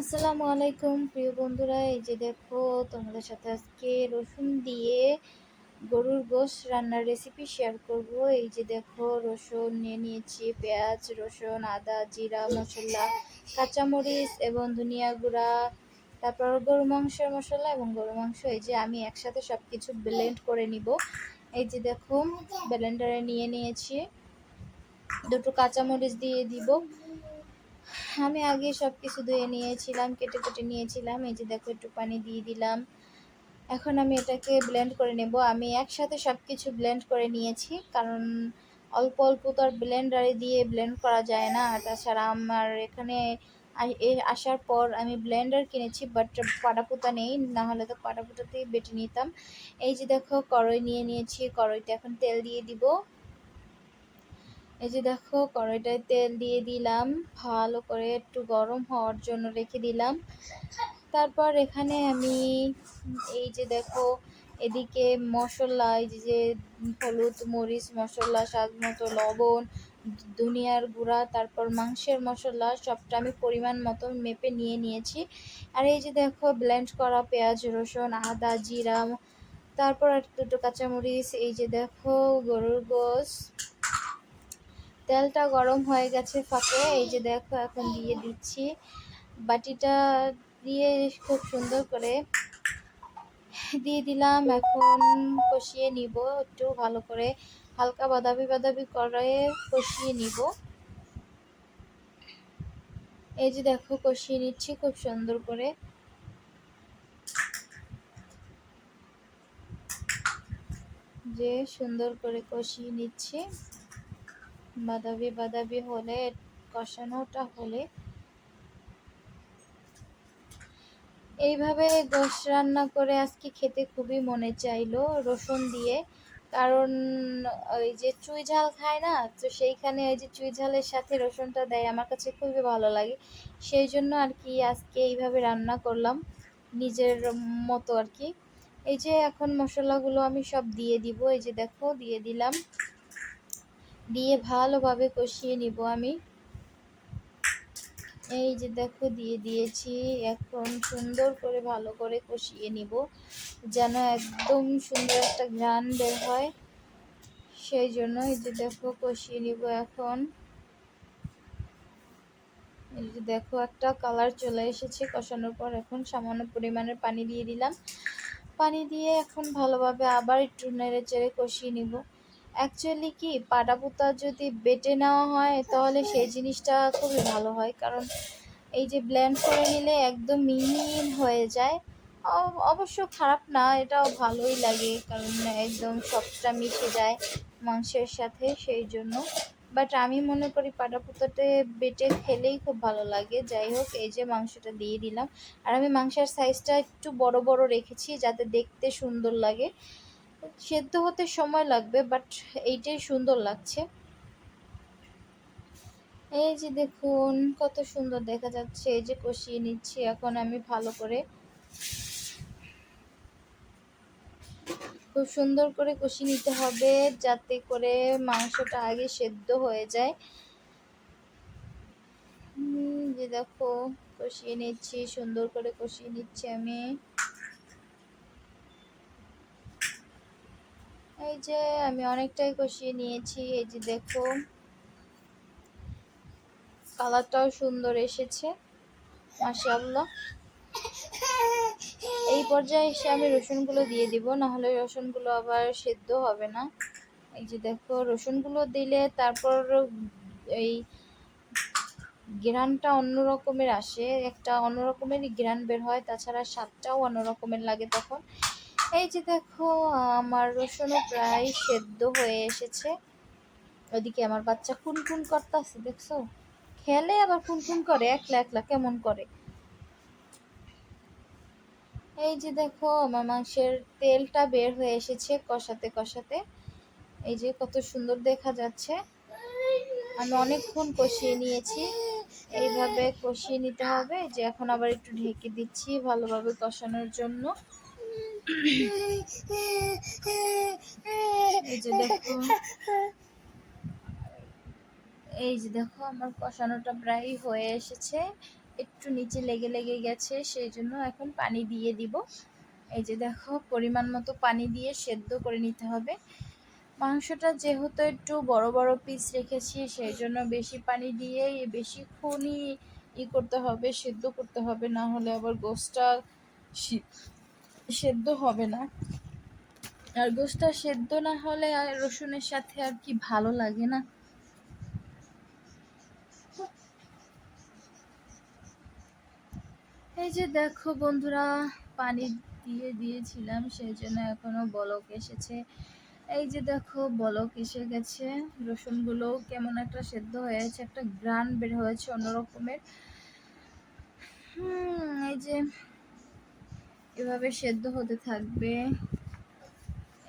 আসসালামু আলাইকুম, প্রিয় বন্ধুরা। এই যে দেখো, তোমাদের সাথে আজকে রসুন দিয়ে গরুর গোশ রান্নার রেসিপি শেয়ার করব। এই যে দেখো, রসুন নিয়ে নিয়েছি, পেঁয়াজ, রসুন, আদা, জিরা, মশলা, কাঁচামরিচ এবং ধনিয়া গুঁড়া, তারপর গরু মাংসের মশলা এবং গরু মাংস। এই যে আমি একসাথে সব কিছু ব্লেন্ড করে নিব। এই যে দেখো ব্লেন্ডারে নিয়ে নিয়েছি। দুটো কাঁচামরিচ দিয়ে দিব। আমি আগে সব কিছু ধুয়ে নিয়েছিলাম, কেটে কেটে নিয়েছিলাম, এই যে দেখো একটু পানি দিয়ে দিলাম। এখন আমি এটাকে ব্লেন্ড করে নেব। আমি একসাথে সব কিছু ব্লেন্ড করে নিয়েছি, কারণ অল্প অল্প তো আর ব্লেন্ডারে দিয়ে ব্লেন্ড করা যায় না। তাছাড়া আমার এখানে আসার পর আমি ব্লেন্ডার কিনেছি বাট পাটাপুতা নেই নাহলে তো পাটাপুতাতেই বেটে নিতাম। এই যে দেখো, কড়াই নিয়ে নিয়েছি, কড়াইতে এখন তেল দিয়ে দিব। এই যে দেখো, কড়াইটায় তেল দিয়ে দিলাম। ভালো করে একটু গরম হওয়ার জন্য রেখে দিলাম। তারপর এখানে আমি এই যে দেখো, এদিকে মশলা, এই যে হলুদ, মরিচ মশলা, স্বাদ মতো লবণ, ধনিয়ার গুঁড়া, তারপর মাংসের মশলা, সবটা আমি পরিমাণ মতো মেপে নিয়ে নিয়েছি। আর এই যে দেখো ব্লেন্ড করা পেঁয়াজ, রসুন, আদা, জিরা, তারপর আর দুটো কাঁচামরিচ, এই যে দেখো, গরুর গোশ। তেলটা গরম হয়ে গেছে ফাঁকে, এই যে দেখো এখন দিয়ে দিচ্ছি। বাটিটা দিয়ে খুব সুন্দর করে দিয়ে দিলাম, এখন কষিয়ে নিব, একটু ভালো করে হালকা বাদাবি বাদাবি করে কষিয়ে নিব। এই যে দেখো, কষিয়ে নিচ্ছি খুব সুন্দর করে। যে সুন্দর করে কষিয়ে নিচ্ছি। বাদাবি বাদাবি হলে, কষানোটা হলে। এইভাবে গোশ রান্না করে আজকে খেতে খুবই মনে চাইলো রসুন দিয়ে। কারণ ওই যে চুই ঝাল খায় না, তো সেইখানে ওই যে চুই ঝালের সাথে রসুনটা দেয় আমার কাছে খুবই ভালো লাগে। সেই জন্য আর কি আজকে এইভাবে রান্না করলাম নিজের মতো আর কি। এই যে এখন মশলাগুলো আমি সব দিয়ে দিব, এই যে দেখো দিয়ে দিলাম। দিয়ে ভালোভাবে কষিয়ে নিব আমি। এই যে দেখো, দিয়ে দিয়েছি। এখন সুন্দর করে ভালো করে কষিয়ে নিব, যেন একদম সুন্দর একটা ঘ্রাণ বের হয়। সেই জন্য এই যে দেখো, কষিয়ে নিব এখন। এই যে দেখো, একটা কালার চলে এসেছে কষানোর পর। এখন সামান্য পরিমাণের পানি দিয়ে দিলাম। পানি দিয়ে এখন ভালোভাবে আবার একটু নেড়ে চেড়ে কষিয়ে নিব। অ্যাকচুয়ালি কি, পাটাপুতা যদি বেটে নেওয়া হয়, তাহলে সেই জিনিসটা খুবই ভালো হয়। কারণ এই যে ব্ল্যান্ড করে নিলে একদম মিহিন হয়ে যায়। অবশ্য খারাপ না, এটাও ভালোই লাগে। কারণ একদম সবটা মিশে যায় মাংসের সাথে, সেই জন্য। বাট আমি মনে করি পাটাপুতাতে বেটে খেলেই খুব ভালো লাগে। যাই হোক, এই যে মাংসটা দিয়ে দিলাম। আর আমি মাংসের সাইজটা একটু বড় বড় রেখেছি, যাতে দেখতে সুন্দর লাগে। সেদ্ধ হতে সময় লাগবে বাট এইটাই সুন্দর লাগছে। এই যে দেখুন, কত সুন্দর দেখা যাচ্ছে, এই যে কষিয়ে নিচ্ছি, এখন আমি ভালো করে খুব সুন্দর করে কষিয়ে নিতে হবে, যাতে করে মাংসটা আগে সেদ্ধ হয়ে যায়। যে দেখো, কষিয়ে নিচ্ছি, সুন্দর করে কষিয়ে নিচ্ছি আমি। এই যে আমি অনেকটাই কষিয়ে নিয়েছি, এই যে দেখো। কালারটাও সুন্দর এসেছে, মাশাআল্লাহ। এই পর্যায়ে এসে আমি রসুনগুলো দিয়ে দিব, নাহলে রসুনগুলো আবার সেদ্ধ হবে না। এই যে দেখো, রসুনগুলো দিলে তারপর এই গ্রানটা অন্য রকমের আসে, একটা অন্য রকমেরই গ্রান বের হয়, তাছাড়া স্বাদটাও অন্য রকমের লাগে তখন। এই যে দেখো, আমার রসুনও প্রায় সেদ্ধ হয়ে এসেছে। ওদিকে আমার বাচ্চা খুন করতেছে, দেখছ? খেলে আবার খুন করে, একলা একলা কেমন করে? এই যে দেখো, আমার মাংসের তেলটা বের হয়ে এসেছে কষাতে কষাতে। এই যে কত সুন্দর দেখা যাচ্ছে। আমি অনেকক্ষণ কষিয়ে নিয়েছি। এইভাবে কষিয়ে নিতে হবে যে এখন আবার একটু ঢেকে দিচ্ছি ভালোভাবে কষানোর জন্য। এই যে দেখো। আমার কষানোটা প্রায় হয়ে এসেছে। একটু নিচে লেগে লেগে গেছে, সেই জন্য এখন পানি দিয়ে দিব। এই যে দেখো, পরিমাণ মতো পানি দিয়ে সেদ্ধ করে নিতে হবে। মাংসটা যেহেতু একটু বড় বড় পিস রেখেছি, সেই জন্য বেশি পানি দিয়ে বেশিক্ষণই ই করতে হবে, সেদ্ধ করতে হবে। না হলে আবার গোসটা সেদ্ধ হবে না। আর গোসটা সেদ্ধ না হলে আর রসুনের সাথে আর কি ভালো লাগে না। এই যে দেখো বন্ধুরা, পানি দিয়ে দিয়েছিলাম সেই জন্য এখনও বলক এসেছে। এই যে দেখো, বলক এসে গেছে। রসুনগুলো কেমন একটা সেদ্ধ হয়েছে, একটা গ্রান বের হয়েছে অন্যরকমের। হুম, এই যে এভাবে সেদ্ধ হতে থাকবে।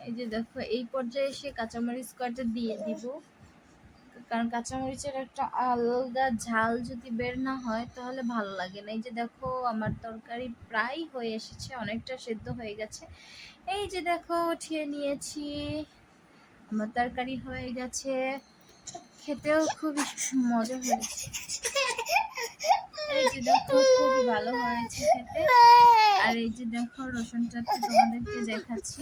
এই যে দেখো, এই পর্যায়ে এসে কাঁচামরিচ কয়টা দিয়ে দিব। কারণ কাঁচামরিচের একটা আলাদা ঝাল যদি বের না হয়, তাহলে ভালো লাগে না। এই যে দেখো, আমার তরকারি প্রায় হয়ে এসেছে, অনেকটা সেদ্ধ হয়ে গেছে। এই যে দেখো, উঠিয়ে নিয়েছি। আমার তরকারি হয়ে গেছে। খেতেও খুব মজা হয়েছে। এই যে দেখো, খুবই ভালো হয়েছে খেতে। আর এই যে দেখো, রসুনটা তোমাদেরকে দেখাচ্ছি।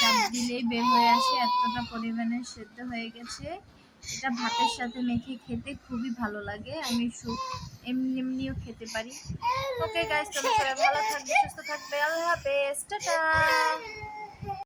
চাপ দিলেই বের হয়ে আসে, এতটা পরিমাণে সেদ্ধ হয়ে গেছে। এটা ভাতের সাথে মেখে খেতে খুবই ভালো লাগে। আমি এমনি এমনিও খেতে পারি। ওকে গাইস তবে সবাই ভালো থাকবে, সুস্থ থাকবে। আল্লাহ হাফেজ। টাটা।